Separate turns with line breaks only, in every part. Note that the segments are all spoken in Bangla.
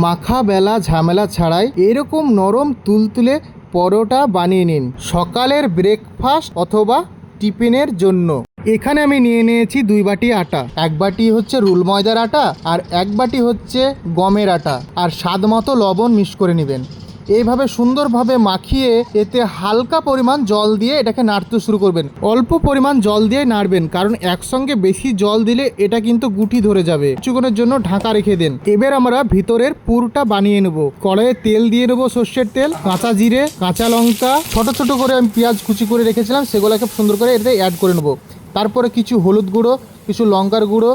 মাখা বেলা ঝামেলা ছাড়াই এরকম নরম তুলতুলে পরোটা বানিয়ে নিন। সকালের ব্রেকফাস্ট অথবা টিফিনের জন্য। এখানে আমি নিয়ে নিয়েছি দুই বাটি আটা। এক বাটি হচ্ছে রুল ময়দার আটা আর এক বাটি হচ্ছে গমের আটা। আর স্বাদ মতো লবণ মিক্স করে নেবেন। এইভাবে সুন্দরভাবে মাখিয়ে এতে হালকা পরিমাণ জল দিয়ে এটাকে নাড়তে শুরু করবেন। অল্প পরিমাণ জল দিয়ে নাড়বেন, কারণ একসঙ্গে বেশি জল দিলে এটা কিন্তু গুটি ধরে যাবে। কিছুক্ষণের জন্য ঢাকা রেখে দেন। এবার আমরা ভিতরের পুরটা বানিয়ে নেব। কড়াইয়ে তেল দিয়ে নেব সর্ষের তেল, কাঁচা জিরে, কাঁচা লঙ্কা। ছোট ছোট করে আমি পেঁয়াজ কুচি করে রেখেছিলাম, সেগুলোকে সুন্দর করে এতে অ্যাড করে নেব। তারপরে কিছু হলুদ গুঁড়ো, কিছু লঙ্কার গুঁড়ো,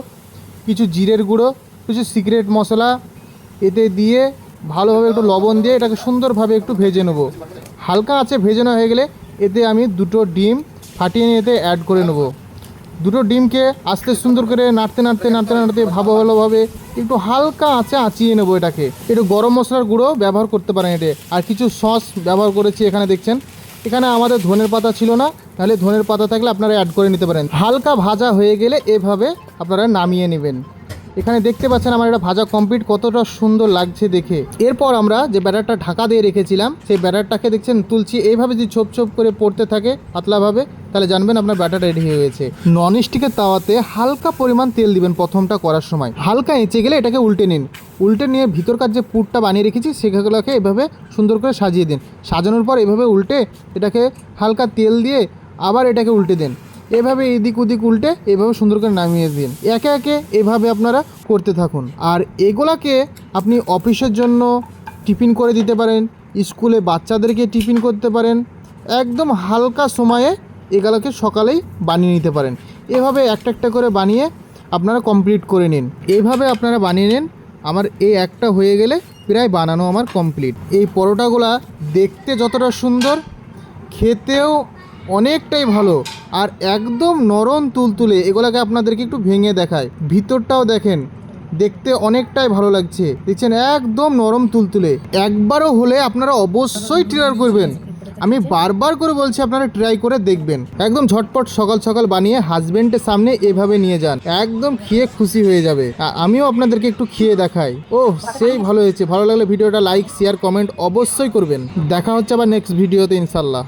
কিছু জিরের গুঁড়ো, কিছু সিক্রেট মশলা এতে দিয়ে ভালোভাবে একটু লবণ দিয়ে এটাকে সুন্দরভাবে একটু ভেজে নেব। হালকা আছে ভেজানো হয়ে গেলে এতে আমি দুটো ডিম ফাটিয়ে নিয়ে এতে অ্যাড করে নেব। দুটো ডিমকে আস্তে সুন্দর করে নাড়তে নাড়তে নাড়তে নাড়তে ভালো ভালোভাবে একটু হালকা আঁচে আঁচিয়ে নেব এটাকে। একটু গরম মশলার গুঁড়ো ব্যবহার করতে পারেন এতে। আর কিছু সস ব্যবহার করেছি এখানে দেখছেন। এখানে আমাদের ধনের পাতা ছিল না, তাহলে ধনের পাতা থাকলে আপনারা অ্যাড করে নিতে পারেন। হালকা ভাজা হয়ে গেলে এভাবে আপনারা নামিয়ে নেবেন। এখানে দেখতে পাচ্ছেন আমার এটা ভাজা কমপ্লিট কতটা সুন্দর লাগছে দেখে। এরপর আমরা যে ব্যাটারটা ঢাকা দিয়ে রেখেছিলাম, সেই ব্যাটারটাকে দেখছেন তুলছি। এইভাবে যদি ছোপ ছোপ করে পড়তে থাকে পাতলাভাবে, তাহলে জানবেন আপনার ব্যাটার রেডি হয়ে গেছে। নন স্টিকের তাওয়াতে হালকা পরিমাণ তেল দিবেন প্রথমটা করার সময়। হালকা এঁচে গেলে এটাকে উল্টে নিন। উল্টে নিয়ে ভিতরকার যে পুরটা বানিয়ে রেখেছি, সেগুলোকে এভাবে সুন্দর করে সাজিয়ে দিন। সাজানোর পর এভাবে উল্টে এটাকে হালকা তেল দিয়ে আবার এটাকে উল্টে দেন। এভাবে এদিক ওদিক উল্টে এভাবে সুন্দর করে নামিয়ে দিন। একে একে এভাবে আপনারা করতে থাকুন। আর এগুলাকে আপনি অফিসের জন্য টিফিন করে দিতে পারেন, স্কুলে বাচ্চাদেরকে টিফিন করতে পারেন, একদম হালকা সময়ে এগুলোকে সকালেই বানিয়ে নিতে পারেন। এভাবে একটা একটা করে বানিয়ে আপনারা কমপ্লিট করে নিন। এইভাবে আপনারা বানিয়ে নিন, আমার এই একটা হয়ে গেলে প্রায় বানানো আমার কমপ্লিট এই পরোটাগুলা দেখতে যতটা সুন্দর, খেতেও অনেকটাই ভালো। আর একদম নরম তুলতুলে, এগুলোকে আপনাদেরকে একটু ভেঙে দেখায় ভিতরটাও দেখেন, দেখতে অনেকটাই ভালো লাগছে। দেখছেন, একদম নরম তুলতুলে। একবারও হলে আপনারা অবশ্যই ট্রাই করবেন। আমি বারবার করে বলছি, আপনারা ট্রাই করে দেখবেন। একদম ঝটপট সকাল সকাল বানিয়ে হাজবেন্ডের সামনে এভাবে নিয়ে যান। একদম খেয়ে খুশি হয়ে যাবে। আমিও আপনাদেরকে একটু খেয়ে দেখাই। ও সেই ভালো হয়েছে। ভালো লাগলে ভিডিওটা লাইক শেয়ার কমেন্ট অবশ্যই করবেন। দেখা হচ্ছে আবার নেক্সট ভিডিওতে ইনশাল্লাহ